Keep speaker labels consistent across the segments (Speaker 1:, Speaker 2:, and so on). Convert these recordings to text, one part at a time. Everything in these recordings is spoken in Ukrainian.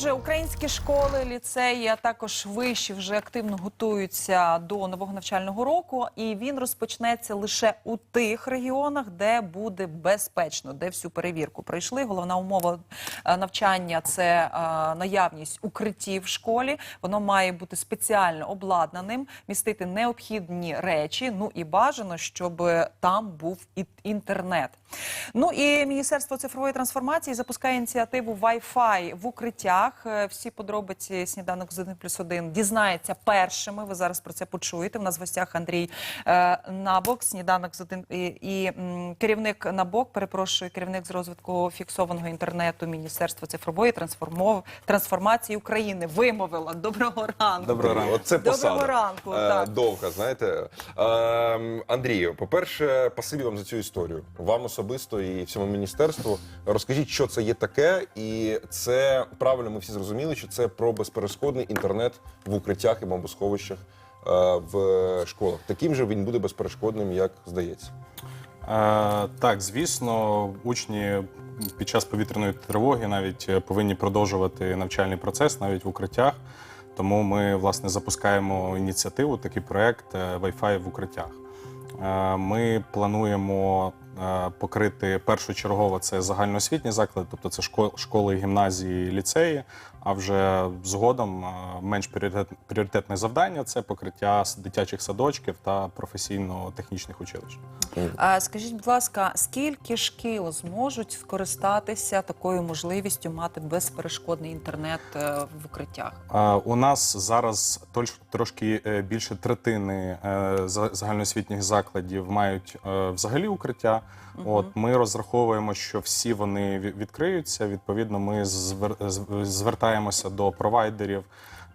Speaker 1: Вже українські школи, ліцеї, а також виші вже активно готуються до нового навчального року, і він розпочнеться лише у тих регіонах, де буде безпечно, де всю перевірку пройшли. Головна умова е, навчання це е, наявність укриттів в школі. Воно має бути спеціально обладнаним, містити необхідні речі. Ну і бажано, щоб там був інтернет. Ну і Міністерство цифрової трансформації запускає ініціативу Wi-Fi в укриттях. Е, Всі подробиці сніданок з 1 плюс 1 дізнається першими. Ви зараз про це почуєте. У нас в гостях Андрій е, Набок, сніданок з 1 і, і м, керівник Набок, перепрошую, керівник з розвитку фіксованого інтернету Міністерства цифрової трансформов... трансформації України. Вимовила. Доброго ранку.
Speaker 2: Доброго ранку. Оце
Speaker 1: Доброго ранку,
Speaker 2: Е,
Speaker 1: так.
Speaker 2: Довга, знаєте. Е, Андрію, по-перше, пасибі вам за цю історію. Вам особисто і всьому міністерству. Розкажіть, що це є таке, і це правильно. Ми всі зрозуміли, що це про безперешкодний інтернет в укриттях і бомбосховищах е, в школах. Таким же він буде безперешкодним, як здається.
Speaker 3: Е, так, звісно, учні під час повітряної тривоги навіть е, повинні продовжувати навчальний процес навіть в укриттях. Тому ми власне запускаємо ініціативу, такий проект е, Wi-Fi в укриттях. Е, Ми плануємо покрити першочергово це загальноосвітні заклади, тобто це шко- школи, гімназії, ліцеї. А вже згодом е, менш пріоритетне завдання це покриття дитячих садочків та професійно-технічних училищ.
Speaker 1: А скажіть, будь ласка, скільки шкіл зможуть скористатися такою можливістю мати безперешкодний інтернет е, в укриттях?
Speaker 3: У нас зараз трошки е, більше третини за- загальноосвітніх закладів мають взагалі укриття. От ми розраховуємо, що всі вони відкриються. Відповідно, ми звер- з- звертаємося до провайдерів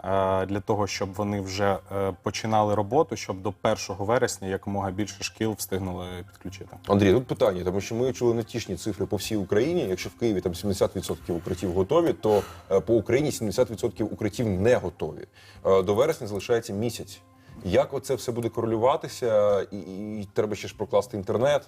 Speaker 3: е, для того, щоб вони вже е, починали роботу, щоб до 1 вересня якомога більше шкіл встигнули підключити.
Speaker 2: Андрій, тут питання, тому що ми чули нетішні цифри по всій Україні. Якщо в Києві там 70% укриттів готові, то е, по Україні 70% укриттів не готові. До вересня залишається місяць. Як оце все буде корелюватися, і, і треба ще ж прокласти інтернет?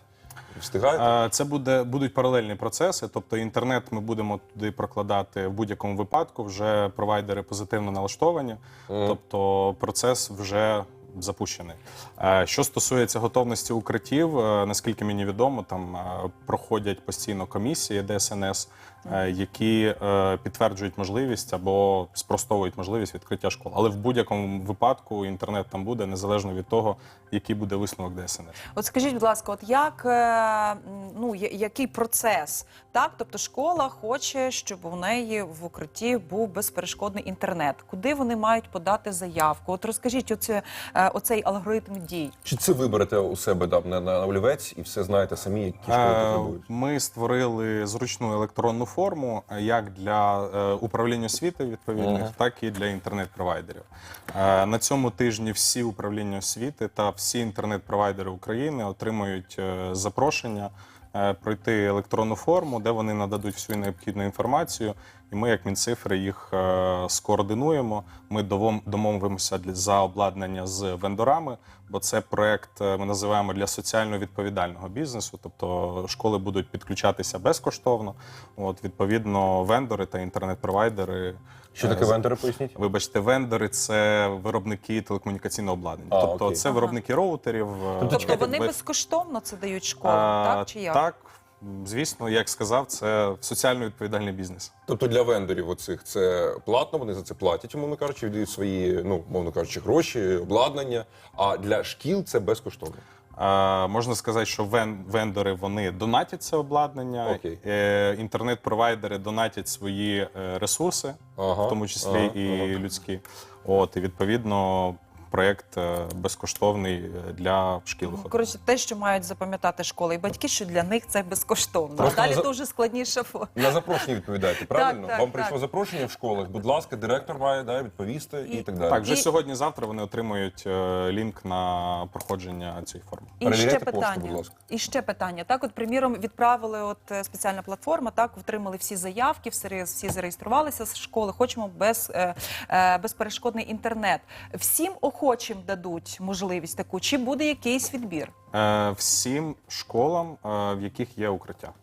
Speaker 2: Встигаєте?
Speaker 3: Е, Це буде будуть паралельні процеси. Тобто інтернет ми будемо туди прокладати в будь-якому випадку. Вже провайдери позитивно налаштовані, тобто процес вже запущений. Е, Що стосується готовності укриттів, е, наскільки мені відомо, там проходять постійно комісії ДСНС, які підтверджують можливість або спростовують можливість відкриття школ. Але в будь-якому випадку інтернет там буде незалежно від того, який буде висновок ДСНС.
Speaker 1: От скажіть, будь ласка, от як е, ну який процес? Так, тобто школа хоче, щоб у неї в укритті був безперешкодний інтернет. Куди вони мають подати заявку? От розкажіть оце, е, оцей алгоритм дій.
Speaker 2: Чи це ви берете у себе там на, на олівець і все знаєте самі, які школи
Speaker 3: Е,
Speaker 2: потребують?
Speaker 3: Ми створили зручну електронну форму як для управління освіти відповідних,
Speaker 2: Ага.
Speaker 3: так і для інтернет-провайдерів. На цьому тижні всі управління освіти та всі інтернет-провайдери України отримують е, запрошення е, пройти електронну форму, де вони нададуть всю необхідну інформацію. І ми, як Мінцифри, їх е, скоординуємо. Ми домовимося за обладнання з вендорами, бо це проект е, ми називаємо для соціально відповідального бізнесу. Тобто школи будуть підключатися безкоштовно. От відповідно, вендори та інтернет-провайдери.
Speaker 2: Що
Speaker 3: е,
Speaker 2: таке вендори, поясніть?
Speaker 3: Вибачте, вендори це виробники телекомунікаційного обладнання.
Speaker 2: А,
Speaker 3: тобто,
Speaker 2: окей.
Speaker 3: це виробники роутерів. е,
Speaker 1: Тобто вони
Speaker 3: ви-
Speaker 1: безкоштовно це дають школам,
Speaker 3: А,
Speaker 1: так чи як?
Speaker 3: Так, звісно, як сказав, це соціально відповідальний бізнес.
Speaker 2: Тобто для вендорів оцих це платно, вони за це платять, умовно кажучи, віддають свої, ну, мовно кажучи, гроші, обладнання. А для шкіл це безкоштовно.
Speaker 3: Е, можна сказати, що вен, вендори вони донатять це обладнання,
Speaker 2: Окей.
Speaker 3: е, інтернет-провайдери донатять свої е, ресурси,
Speaker 2: Ага,
Speaker 3: в тому числі
Speaker 2: ага,
Speaker 3: і
Speaker 2: ага.
Speaker 3: людські. От і відповідно проєкт е, безкоштовний е, для шкіл виходить.
Speaker 1: Коротше, те, що мають запам'ятати школи і батьки, що для них це безкоштовно.
Speaker 2: Просто
Speaker 1: далі
Speaker 2: за-
Speaker 1: дуже складніше. фо-
Speaker 2: На запрошення відповідаєте, правильно?
Speaker 1: так,
Speaker 2: Вам
Speaker 1: так.
Speaker 2: прийшло запрошення в школах. Будь ласка, директор має да, відповісти і,
Speaker 1: І-
Speaker 2: так далі.
Speaker 3: Так, вже
Speaker 1: І-
Speaker 3: сьогодні-завтра вони отримують е, лінк на проходження цієї форми.
Speaker 1: І
Speaker 2: Перевіряйте
Speaker 1: ще
Speaker 2: пошту,
Speaker 1: питання.
Speaker 2: будь ласка.
Speaker 1: І ще питання. Так, от, приміром, відправили от е, спеціальна платформа, так, отримали всі заявки, всі, всі зареєструвалися з школи. Хочемо без, е, е, безперешкодний інтернет. Всім охочим дадуть можливість таку, чи буде якийсь відбір?
Speaker 3: Е, всім школам, е, в яких є укриття.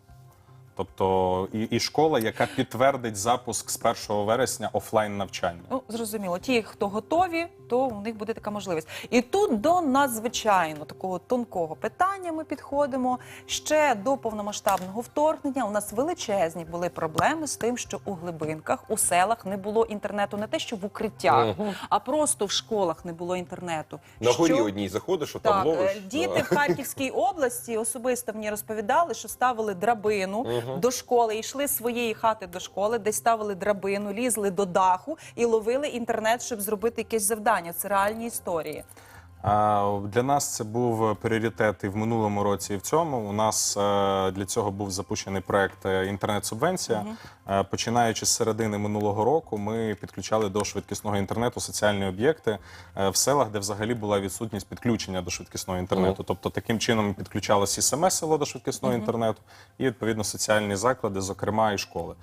Speaker 3: Тобто і, і школа, яка підтвердить запуск з 1 вересня офлайн навчання.
Speaker 1: Ну, зрозуміло, ті, хто готові, то у них буде така можливість. І тут до надзвичайно такого тонкого питання ми підходимо. Ще до повномасштабного вторгнення у нас величезні були проблеми з тим, що у глибинках, у селах не було інтернету, не те, що в укриттях, а просто в школах не було інтернету.
Speaker 2: На
Speaker 1: Що-
Speaker 2: горі одній заходиш, що там ловиш.
Speaker 1: е, діти в Харківській області особисто мені розповідали, що ставили драбину до школи, йшли з своєї хати до школи, десь ставили драбину, лізли до даху і ловили інтернет, щоб зробити якесь завдання. Це реальні історії.
Speaker 3: Для нас це був пріоритет і в минулому році, і в цьому. У нас е, для цього був запущений проект е, інтернет-субвенція. Е, Починаючи з середини минулого року, ми підключали до швидкісного інтернету соціальні об'єкти в селах, де взагалі була відсутність підключення до швидкісного інтернету. Тобто таким чином підключалося і саме село до швидкісного інтернету, і відповідно соціальні заклади, зокрема і школи.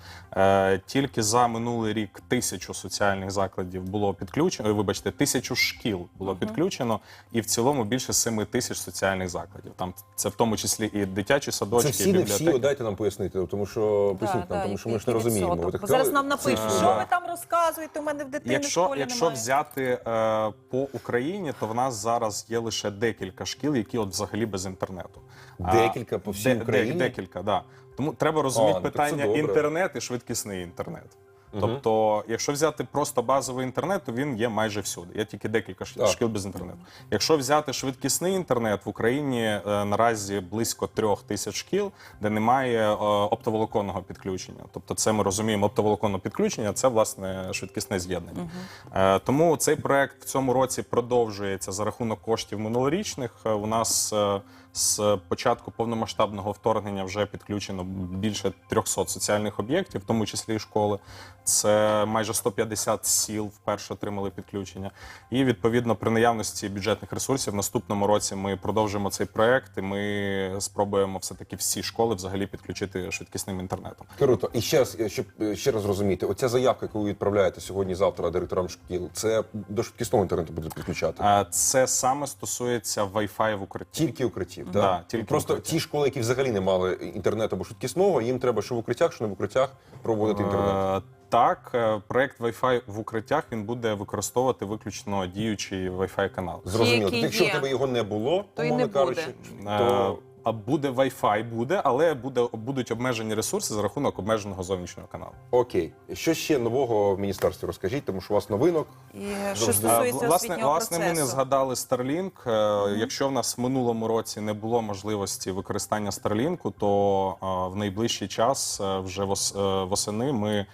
Speaker 3: Тільки за минулий рік тисячу соціальних закладів було підключено. Вибачте, тисячу шкіл було підключено, і в цілому більше 7 тисяч соціальних закладів. Там це в тому числі і дитячі садочки,
Speaker 2: Це всі не
Speaker 3: бібліотеки.
Speaker 2: всі, дайте нам пояснити, тому що поясніть нам, тому що ми ж не
Speaker 1: який
Speaker 2: розуміємо.
Speaker 1: відсоток?
Speaker 2: Ви так
Speaker 1: Бо зараз
Speaker 2: сказали,
Speaker 1: нам напишуть,
Speaker 2: це-
Speaker 1: що ви там розказуєте. У мене в дитини в
Speaker 3: Якщо,
Speaker 1: школі
Speaker 3: якщо
Speaker 1: немає.
Speaker 3: взяти е, по Україні, то в нас зараз є лише декілька шкіл, які от взагалі без інтернету. А,
Speaker 2: Декілька по всій Україні?
Speaker 3: Декілька, да. Тому треба розуміти
Speaker 2: А, ну, так це
Speaker 3: питання
Speaker 2: добре.
Speaker 3: інтернет і швидкісний інтернет. Тобто, якщо взяти просто базовий інтернет, то він є майже всюди. Є тільки декілька ш-
Speaker 2: Так.
Speaker 3: шкіл без інтернету. Якщо взяти швидкісний інтернет в Україні е, наразі близько трьох тисяч шкіл, де немає е, оптоволоконного підключення. Тобто, це ми розуміємо, оптоволоконне підключення це власне швидкісне з'єднання. Е, Тому цей проект в цьому році продовжується за рахунок коштів минулорічних. Е, У нас е, з початку повномасштабного вторгнення вже підключено більше 300 соціальних об'єктів, в тому числі і школи. Це майже 150 сіл вперше отримали підключення. І відповідно при наявності бюджетних ресурсів в наступному році ми продовжимо цей проект, і ми спробуємо все таки всі школи взагалі підключити швидкісним інтернетом.
Speaker 2: Круто. І ще раз, щоб ще раз розуміти, оця заявка, яку ви відправляєте сьогодні-завтра директорам шкіл, це до швидкісного інтернету буде підключати.
Speaker 3: Це саме стосується Wi-Fi в укритті.
Speaker 2: Тільки укриттів,
Speaker 3: Да,
Speaker 2: так?
Speaker 3: тільки
Speaker 2: Просто
Speaker 3: укриття.
Speaker 2: ті школи, які взагалі не мали інтернету або швидкісного, їм треба що в укриттях, що не в укриттях проводити інтернет.
Speaker 3: Е, Так, е, проект Wi-Fi в укриттях він буде використовувати виключно діючий Wi-Fi канал.
Speaker 2: Зрозуміло.
Speaker 1: які
Speaker 2: Тобто, якщо
Speaker 1: є.
Speaker 2: в тебе його не було,
Speaker 1: То й
Speaker 2: умовно
Speaker 1: не буде.
Speaker 2: кажучи,
Speaker 3: Е,
Speaker 2: то
Speaker 3: А буде Wi-Fi, буде, але буде будуть обмежені ресурси за рахунок обмеженого зовнішнього каналу.
Speaker 2: окей. Що ще нового в міністерстві розкажіть, тому що у вас новинок.
Speaker 1: І що
Speaker 3: Е,
Speaker 1: стосується
Speaker 3: власне, власне, ми не згадали Starlink. Е, Якщо в нас в минулому році не було можливості використання Starlink, то е, в найближчий час, е, вже вос- е, восени, ми е,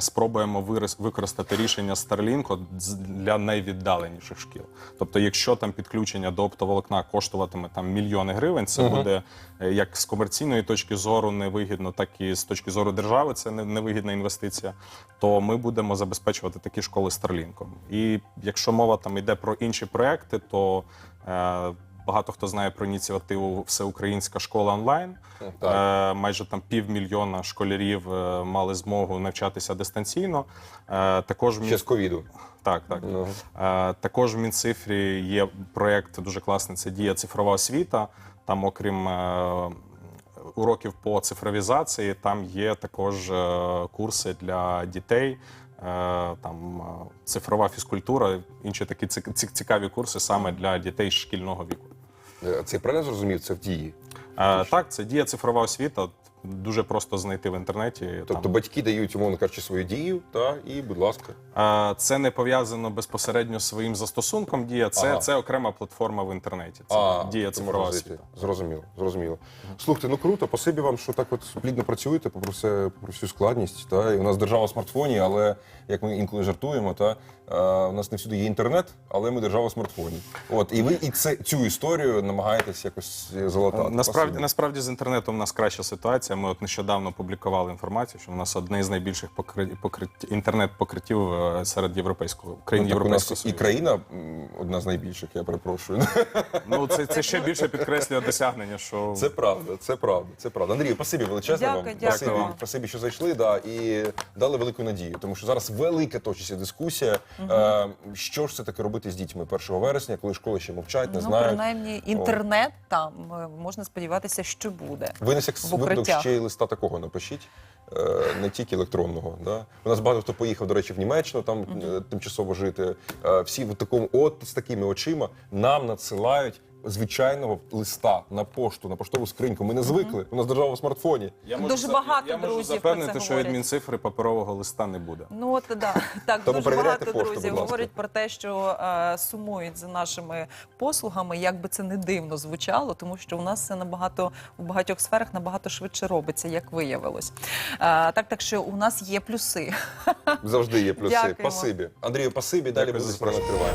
Speaker 3: спробуємо вирис- використати рішення Starlink для найвіддаленіших шкіл. Тобто, якщо там підключення до оптоволокна коштуватиме там мільйони гривень, це буде е, як з комерційної точки зору невигідно, так і з точки зору держави це не- невигідна інвестиція. То ми будемо забезпечувати такі школи Starlink. І якщо мова там йде про інші проекти, то е, багато хто знає про ініціативу Всеукраїнська школа онлайн.
Speaker 2: Так.
Speaker 3: Е, майже там півмільйона школярів е, мали змогу навчатися дистанційно. Е, також в
Speaker 2: Ще з ковіду.
Speaker 3: так, так.
Speaker 2: Ну.
Speaker 3: Е, також в Мінцифрі є проєкт дуже класний. Це дія цифрова освіта. Там, окрім е, уроків по цифровізації, там є також е, курси для дітей. е, Там е, цифрова фізкультура, інші такі цик- цик- цікаві курси саме для дітей шкільного віку.
Speaker 2: Е, Це я правильно зрозумів, це в дії.
Speaker 3: Е, Так, це дія цифрова освіта. Дуже просто знайти в інтернеті.
Speaker 2: Тобто
Speaker 3: там.
Speaker 2: батьки дають, умовно кажучи, свою дію, та, і, будь ласка.
Speaker 3: А, Це не пов'язано безпосередньо з своїм застосунком. Дія це,
Speaker 2: Ага.
Speaker 3: це окрема платформа в інтернеті. Це
Speaker 2: А,
Speaker 3: дія цифрова освіта.
Speaker 2: Зрозуміло, зрозуміло. Слухайте, ну круто, спасибі вам, що так от плідно працюєте, попри все, попри всю складність. Та? І у нас держава в смартфоні, але як ми інколи жартуємо, та е, у нас не всюди є інтернет, але ми держава в смартфоні. От і ви і це цю історію намагаєтесь якось залатати.
Speaker 3: Насправді,
Speaker 2: Спасибі.
Speaker 3: насправді з інтернетом у нас краща ситуація. Ми от нещодавно публікували інформацію, що у нас одне з найбільших покри... покриттів інтернет-покриттів е, серед європейського країн
Speaker 2: Ну,
Speaker 3: Європейського
Speaker 2: нас і країна одна з найбільших, я перепрошую.
Speaker 3: Ну це, це ще більше підкреслює досягнення, що
Speaker 2: Це правда, це правда, це правда. Андрію, спасибі величезне
Speaker 1: Дякую,
Speaker 2: вам.
Speaker 1: дякую
Speaker 2: Спасибі,
Speaker 1: вам.
Speaker 2: спасибі, що зайшли, да, і дали велику надію. Тому що зараз велика точиться дискусія. Е, що ж це таке робити з дітьми 1 вересня, коли школи ще мовчать, не
Speaker 1: ну,
Speaker 2: знають.
Speaker 1: принаймні, інтернет там е, можна сподіватися, що буде.
Speaker 2: Ви на всяк
Speaker 1: в
Speaker 2: випадок
Speaker 1: укриттях.
Speaker 2: ще й листа такого напишіть, е, не тільки електронного. Да? У нас багато хто поїхав, до речі, в Німеччину там е, тимчасово жити. Е, всі в такому, от з такими очима нам надсилають. Звичайного листа на пошту, на поштову скриньку. Ми не звикли. У нас держава в смартфоні.
Speaker 3: я
Speaker 1: Дуже
Speaker 3: за-
Speaker 1: багато
Speaker 3: я, я можу
Speaker 1: друзів про
Speaker 3: запевнити, що
Speaker 1: говорять.
Speaker 3: адмінцифри паперового листа не буде.
Speaker 1: Ну от да так
Speaker 2: Тому
Speaker 1: дуже
Speaker 2: перевіряйте
Speaker 1: багато
Speaker 2: пошту,
Speaker 1: друзів
Speaker 2: ласка.
Speaker 1: говорять про те, що е, сумують за нашими послугами, як би це не дивно звучало, тому що у нас це набагато у багатьох сферах набагато швидше робиться, як виявилось. Е, так, так що у нас є плюси.
Speaker 2: Завжди є плюси.
Speaker 1: Дякуємо.
Speaker 2: Спасибі. Андрію, спасибі. Далі
Speaker 3: Дякую
Speaker 2: буде
Speaker 3: за
Speaker 2: триває.